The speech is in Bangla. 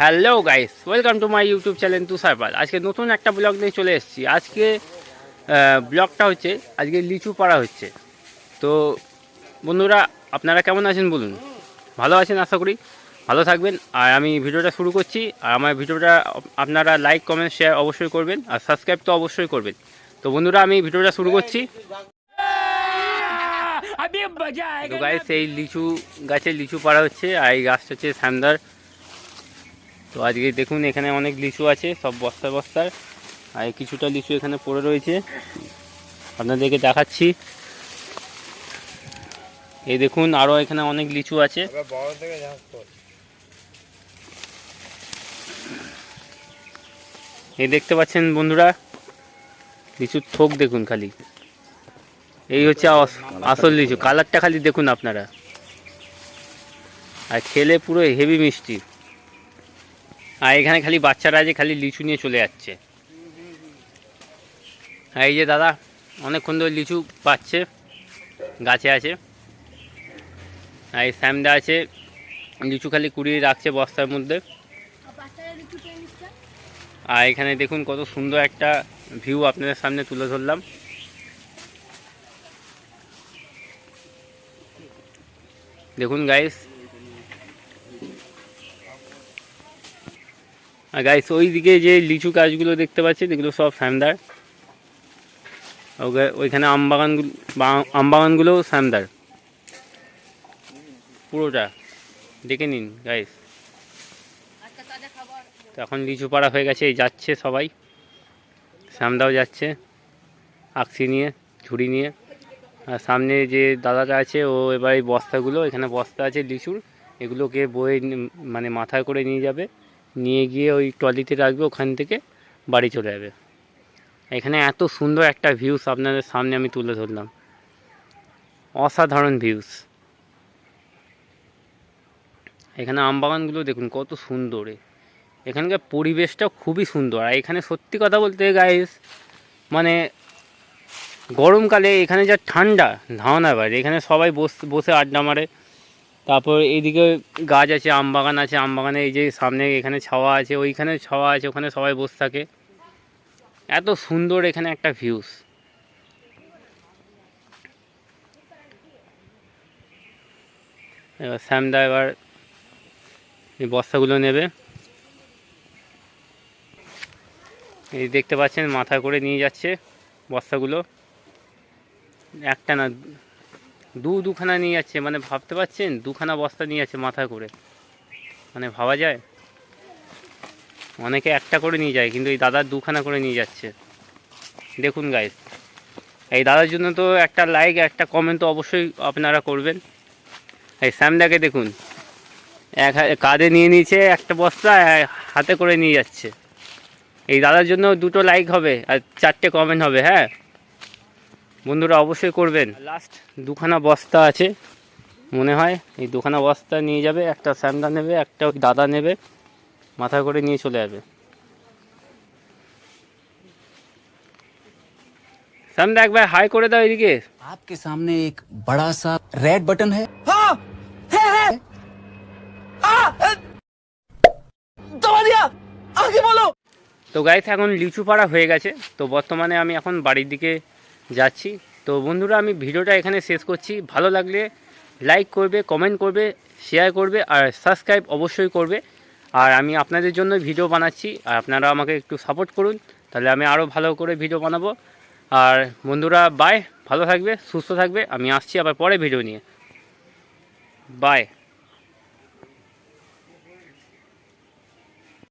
Hello guys welcome to my YouTube channel Tusharpal আজকে নতুন একটা ব্লগ নিয়ে চলে এসেছি। আজকে ব্লগটা হচ্ছে আজকে লিচু পাড়া হচ্ছে। তো বন্ধুরা আপনারা কেমন আছেন বলুন? ভালো আছেন আশা করি। ভালো থাকবেন। আর আমি ভিডিওটা শুরু করছি। আর আমার ভিডিওটা আপনারা লাইক কমেন্ট শেয়ার অবশ্যই করবেন। আর সাবস্ক্রাইব তো অবশ্যই করবেন। তো বন্ধুরা আমি ভিডিওটা শুরু করছি। তো গাইস এই লিচু গাছের লিচু পাড়া হচ্ছে। আর এই গাছটা হচ্ছে স্যান্দার তো আজকে দেখুন এখানে অনেক লিচু আছে সব বস্তা বস্তার আর কিছুটা লিচু এখানে পড়ে রয়েছে। আপনাদেরকে দেখাচ্ছি। এই দেখুন আরও এখানে অনেক লিচু আছে। এই দেখতে পাচ্ছেন বন্ধুরা লিচুর থোক দেখুন খালি। এই হচ্ছে আস- আসল লিচু কালারটা খালি দেখুন আপনারা। আর খেলে পুরো হেভি মিষ্টি। আর এখানে খালি বাচ্চারা আছে, খালি লিচু নিয়ে চলে যাচ্ছে। এই যে দাদা, অনেকক্ষণ ধরে লিচু পাচ্ছে, গাছে আছে। আর এই স্যামদা আছে, লিচু খালি কুড়িয়ে রাখছে বস্তার মধ্যে। আর এখানে দেখুন কত সুন্দর একটা ভিউ আপনাদের সামনে তুলে ধরলাম। দেখুন গাইস আর গাইস ওই দিকে যে লিচু গাছগুলো দেখতে পাচ্ছেন, এগুলো সব ফ্যামদার ওকে ওইখানে আম বাগানগুলো বা- আম বাগানগুলোও ফ্যামদার পুরোটা। দেখে নিন গাইস তো এখন লিচু পাড়া হয়ে গেছে যাচ্ছে সবাই। শ্যামদাও যাচ্ছে আকসি নিয়ে, ঝুড়ি নিয়ে। আর সামনে যে দাদাটা আছে, ও এবার এই বস্তাগুলো, এখানে বস্তা আছে লিচুর। এগুলোকে বয়ে মানে মাথায় করে নিয়ে যাবে। নিয়ে গিয়ে ওই ট্রলিতে রাখবে, ওখান থেকে বাড়ি চলে যাবে। এখানে এত সুন্দর একটা ভিউস আপনাদের সামনে আমি তুলে ধরলাম। অসাধারণ ভিউস এখানে আমবাগানগুলো দেখুন, কত সুন্দর এখানকার পরিবেশটা খুবই সুন্দর। আর এখানে সত্যি কথা বলতে গাইস মানে গরমকালে এখানে যা ঠান্ডা ধারণা বাইরে এখানে সবাই বস, বসে আড্ডা মারে। তারপর এইদিকে গাছ আছে, আম বাগান আছে, আম বাগানে এই যে সামনে এখানে ছাওয়া আছে, ওইখানে ছাওয়া আছে, ওখানে সবাই বসে থাকে। এত সুন্দর এখানে একটা ভিউস এবার শ্যামদা এবার এই বস্তাগুলো নেবে। এই দেখতে পাচ্ছেন, মাথা করে নিয়ে যাচ্ছে বস্তাগুলো। একটা না দু দুখানা নিয়ে যাচ্ছে মানে ভাবতে পারছেন? দুখানা বস্তা নিয়ে যাচ্ছে মাথা করে। মানে ভাবা যায়? অনেকে একটা করে নিয়ে যায়, কিন্তু এই দাদা দুখানা করে নিয়ে যাচ্ছে। দেখুন গাইস এই দাদার জন্য তো একটা লাইক একটা কমেন্ট তো অবশ্যই আপনারা করবেন। এই স্যামদাকে দেখুন, এক কাঁধে নিয়ে নিয়েছে একটা বস্তা হাতে করে নিয়ে যাচ্ছে। এই দাদার জন্য দুটো লাইক হবে, আর চারটে কমেন্ট হবে হ্যাঁ? বন্ধুরা অবশ্যই করবেন। লাস্ট দুখানা বস্তা আছে মনে হয়। এই দুখানা বস্তা নিয়ে যাবে একটা স্যামদা নেবে একটা দাদা নেবে মাথা করে নিয়ে চলে যাবে স্যামদা একবার হাই করে দাও এদিকে। আপকে সামনে এক বড়া সা রেড বাটন হ্যাঁ তো গাইছে এখন লিচু পাড়া হয়ে গেছে। তো বর্তমানে আমি এখন বাড়ির দিকে যাচ্ছি। তো বন্ধুরা, আমি ভিডিওটা এখানে শেষ করছি। ভালো লাগলে লাইক করবে কমেন্ট করবে শেয়ার করবে, আর সাবস্ক্রাইব অবশ্যই করবে। আর আমি আপনাদের জন্য ভিডিও বানাচ্ছি। আর আপনারা আমাকে একটু সাপোর্ট করুন। তাহলে আমি আরও ভালো করে ভিডিও বানাবো। আর বন্ধুরা বাই ভালো থাকবে, সুস্থ থাকবে। আমি আসছি আবার পরে ভিডিও নিয়ে। বাই